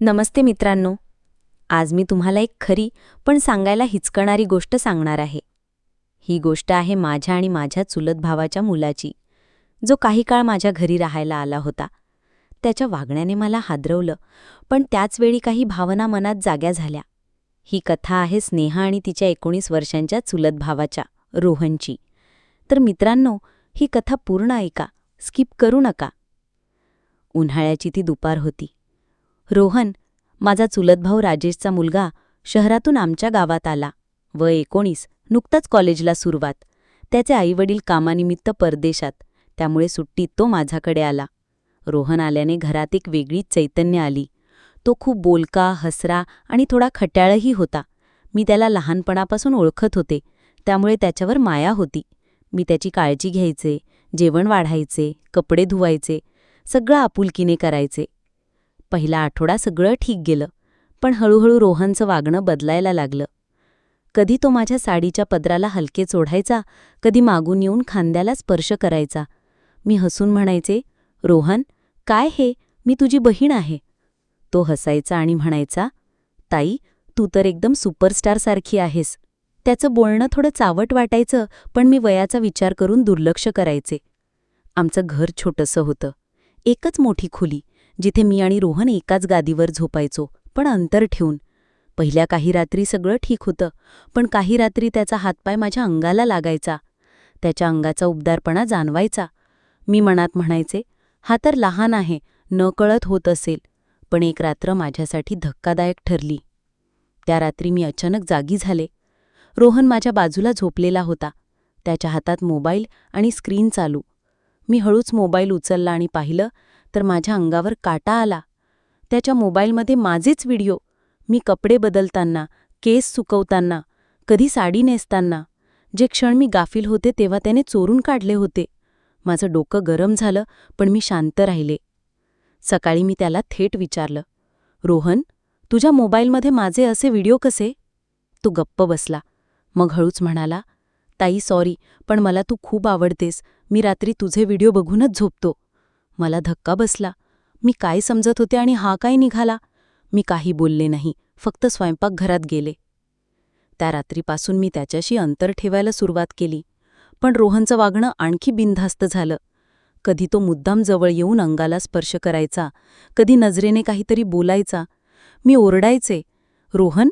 नमस्ते मित्रांनो. आज मी तुम्हाला एक खरी पण सांगायला हिचकणारी गोष्ट सांगणार आहे. ही गोष्ट आहे माझ्या आणि माझ्या चुलत भावाच्या मुलाची. जो काही काळ माझ्या घरी राहायला आला होता. त्याच्या वागण्याने मला हादरवलं पण त्याचवेळी काही भावना मनात जाग्या झाल्या. ही कथा आहे स्नेहा आणि तिच्या एकोणीस वर्षांच्या चुलत भावाच्या रोहनची. तर मित्रांनो ही कथा पूर्ण ऐका स्किप करू नका. उन्हाळ्याची ती दुपार होती. रोहन माझा चुलत भाऊ राजेशचा मुलगा शहरातून आमच्या गावात आला. व एकोणीस नुकताच कॉलेजला सुरुवात. त्याचे आईवडील कामानिमित्त परदेशात त्यामुळे सुट्टीत तो माझ्याकडे आला. रोहन आल्याने घरात एक वेगळीच चैतन्य आली. तो खूप बोलका हसरा आणि थोडा खट्याळही होता. मी त्याला लहानपणापासून ओळखत होते. त्यामुळे त्याच्यावर माया होती. मी त्याची काळजी घ्यायचे जेवण वाढायचे कपडे धुवायचे सगळं आपुलकीने करायचे. पहिला आठवडा सगळं ठीक गेलं पण हळूहळू रोहनचं वागणं बदलायला लागलं. कधी तो माझ्या साडीच्या पदराला हलके चोढायचा कधी मागून येऊन खांद्याला स्पर्श करायचा. मी हसून म्हणायचे रोहन काय हे? मी तुझी बहीण आहे. तो हसायचा आणि म्हणायचा ताई तू तर एकदम सुपरस्टारसारखी आहेस. त्याचं बोलणं थोडं चावट वाटायचं पण मी वयाचा विचार करून दुर्लक्ष करायचे. आमचं घर छोटंसं होतं. एकच मोठी खोली. जिथे मी आणि रोहन एकाच गादीवर झोपायचो पण अंतर ठेवून. पहिल्या काही रात्री सगळं ठीक होतं पण काही रात्री त्याचा हातपाय माझ्या अंगाला लागायचा. त्याच्या अंगाचा उबदारपणा जाणवायचा. मी मनात म्हणायचे हा तर लहान आहे न कळत होत असेल. पण एक रात्र माझ्यासाठी धक्कादायक ठरली. त्या रात्री मी अचानक जागी झाले. रोहन माझ्या बाजूला झोपलेला होता. त्याच्या हातात मोबाईल आणि स्क्रीन चालू. मी हळूच मोबाईल उचलला आणि पाहिलं तर माझ्या अंगावर काटा आला. त्याच्या मोबाईलमध्ये माझेच व्हिडिओ. मी कपडे बदलताना केस सुकवताना कधी साडी नेसताना. जे क्षण मी गाफील होते तेव्हा त्याने चोरून काढले होते. माझं डोकं गरम झालं पण मी शांत राहिले. सकाळी मी त्याला थेट विचारलं रोहन तुझ्या मोबाईलमध्ये माझे असे व्हिडिओ कसे? तू गप्प बसला. मग हळूच म्हणाला ताई सॉरी पण मला तू खूप आवडतेस. मी रात्री तुझे व्हिडिओ बघूनच झोपतो. मला धक्का बसला. मी काय समजत होते आणि हा काय निघाला? मी काही बोलले नाही फक्त स्वयंपाकघरात गेले. त्या रात्रीपासून मी त्याच्याशी अंतर ठेवायला सुरुवात केली. पण रोहनचं वागणं आणखी बिनधास्त झालं. कधी तो मुद्दाम जवळ येऊन अंगाला स्पर्श करायचा कधी नजरेने काहीतरी बोलायचा. मी ओरडायचे रोहन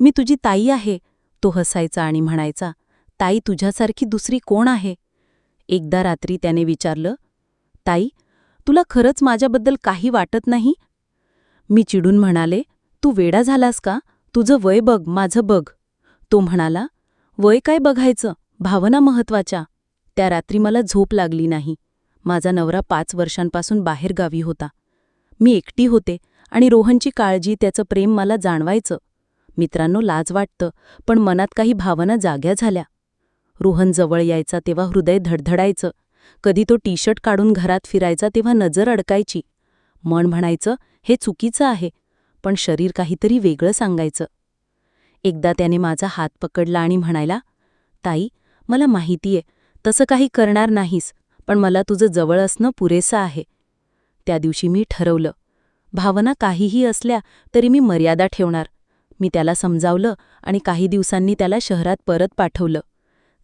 मी तुझी ताई आहे. तो हसायचा आणि म्हणायचा ताई तुझ्यासारखी दुसरी कोण आहे? एकदा रात्री त्याने विचारलं ताई तुला खरंच माझ्याबद्दल काही वाटत नाही? मी चिडून म्हणाले तू वेडा झालास का? तुझं वय बघ माझं बघ. तो म्हणाला वय काय बघायचं? भावना महत्त्वाच्या त्या रात्री मला झोप लागली नाही. माझा नवरा पाच वर्षांपासून बाहेरगावी होता. मी एकटी होते आणि रोहनची काळजी त्याचं प्रेम मला जाणवायचं. मित्रांनो लाज वाटतं पण मनात काही भावना जाग्या झाल्या. रोहन जवळ यायचा तेव्हा हृदय धडधडायचं. कधी तो टी शर्ट काढून घरात फिरायचा तेव्हा नजर अडकायची. मन म्हणायचं हे चुकीचं आहे. पण शरीर काहीतरी वेगळं सांगायचं. एकदा त्याने माझा हात पकडला आणि म्हणायला ताई मला माहितीये तसं काही करणार नाहीस पण मला तुझं जवळ असणं पुरेसं आहे. त्या दिवशी मी ठरवलं. भावना काहीही असल्या तरी मी मर्यादा ठेवणार. मी त्याला समजावलं आणि काही दिवसांनी त्याला शहरात परत पाठवलं.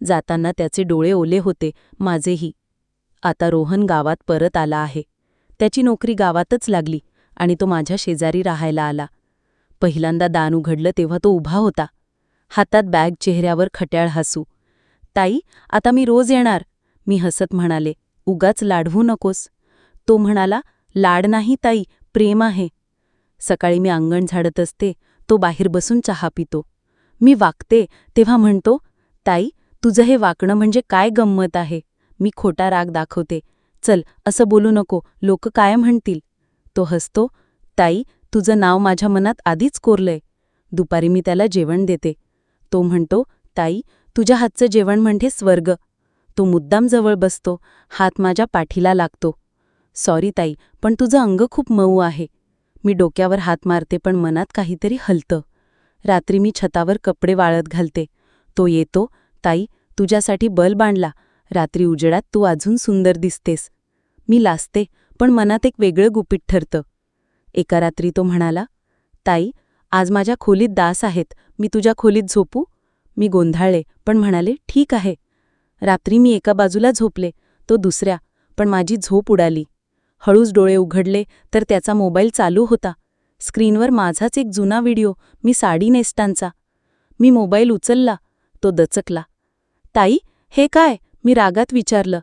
जाताना त्याचे डोळे ओले होते माझेही. आता रोहन गावात परत आला आहे. त्याची नोकरी गावातच लागली आणि तो माझ्या शेजारी राहायला आला. पहिल्यांदा दान उघडलं तेव्हा तो उभा होता. हातात बॅग चेहऱ्यावर खट्याळ हसू. ताई आता मी रोज येणार. मी हसत म्हणाले उगाच लाढवू नकोस. तो म्हणाला लाड नाही ताई प्रेम आहे. सकाळी मी अंगण झाडत असते तो बाहेर बसून चहा पितो. मी वागते तेव्हा म्हणतो ताई तुझं हे वाकणं म्हणजे काय गंमत आहे? मी खोटा राग दाखवते. चल असं बोलू नको. लोक काय म्हणतील? तो हसतो. ताई तुझं नाव माझ्या मनात आधीच कोरलंय. दुपारी मी त्याला जेवण देते. तो म्हणतो ताई तुझ्या हातचं जेवण म्हणजे स्वर्ग. तो मुद्दाम जवळ बसतो. हात माझ्या पाठीला लागतो. सॉरी ताई पण तुझं अंग खूप मऊ आहे. मी डोक्यावर हात मारते पण मनात काहीतरी हलतं. रात्री मी छतावर कपडे वाळत घालते. तो येतो ताई तुझ्यासाठी बल बांधला रात्री उजेडात तू अजून सुंदर दिसतेस. मी लाजते पण मनात एक वेगळं गुपित ठरतं. एका रात्री तो म्हणाला ताई आज माझ्या खोलीत दास आहेत. मी तुझ्या खोलीत झोपू? मी गोंधाळले पण म्हणाले ठीक आहे. रात्री मी एका बाजूला झोपले तो दुसऱ्या पण माझी झोप उडाली. हळूच डोळे उघडले तर त्याचा मोबाईल चालू होता. स्क्रीनवर माझाच एक जुना व्हिडिओ मी साडी नेस्टांचा मी मोबाईल उचलला तो दचकला. ताई हे काय? मी रागात विचारलं.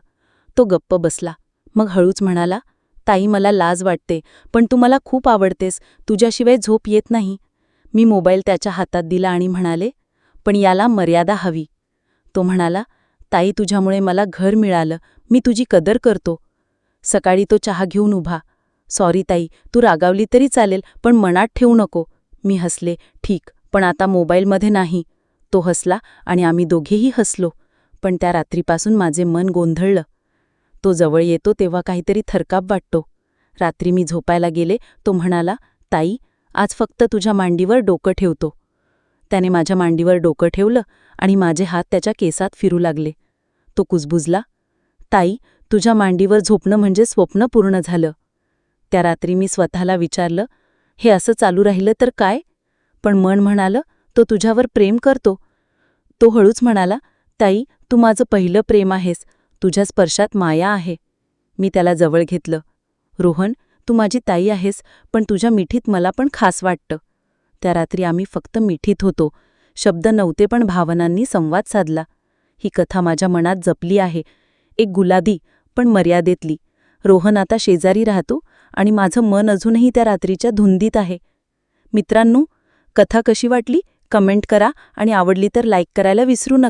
तो गप्प बसला. मग हळूच म्हणाला ताई मला लाज वाटते पण तू मला खूप आवडतेस. तुझ्याशिवाय झोप येत नाही. मी मोबाईल त्याच्या हातात दिला आणि म्हणाले पण याला मर्यादा हवी. तो म्हणाला ताई तुझ्यामुळे मला घर मिळालं. मी तुझी कदर करतो. सकाळी तो चहा घेऊन उभा. सॉरी ताई तू रागावली तरी चालेल पण मनात ठेवू नको. मी हसले ठीक पण आता मोबाईलमध्ये नाही. तो हसला आणि आम्ही दोघेही हसलो. पण त्या रात्रीपासून माझे मन गोंधळलं. तो जवळ येतो तेव्हा काहीतरी थरकाप वाटतो. रात्री मी झोपायला गेले तो म्हणाला ताई आज फक्त तुझ्या मांडीवर डोकं ठेवतो. त्याने माझ्या मांडीवर डोकं ठेवलं आणि माझे हात त्याच्या केसात फिरू लागले. तो कुजबुजला ताई तुझ्या मांडीवर झोपणं म्हणजे स्वप्न पूर्ण झालं. त्या रात्री मी स्वतःला विचारलं हे असं चालू राहिलं तर काय? पण मन म्हणालं तो तुझ्यावर प्रेम करतो. तो हळूच म्हणाला ताई तू माझं पहिलं प्रेम आहेस. तुझ्या स्पर्शात माया आहे. मी त्याला जवळ घेतलं. रोहन तू माझी ताई आहेस पण तुझ्या मिठीत मला पण खास वाटतं. त्या रात्री आम्ही फक्त मिठीत होतो. शब्द नव्हते पण भावनांनी संवाद साधला. ही कथा माझ्या मनात जपली आहे. एक गुलादी पण मर्यादेतली. रोहन आता शेजारी राहतो आणि माझं मन अजूनही त्या रात्रीच्या धुंदीत आहे. मित्रांनो कथा कशी वाटली? कमेंट करा आणि आवडली तर लाईक करायला विसरू नका.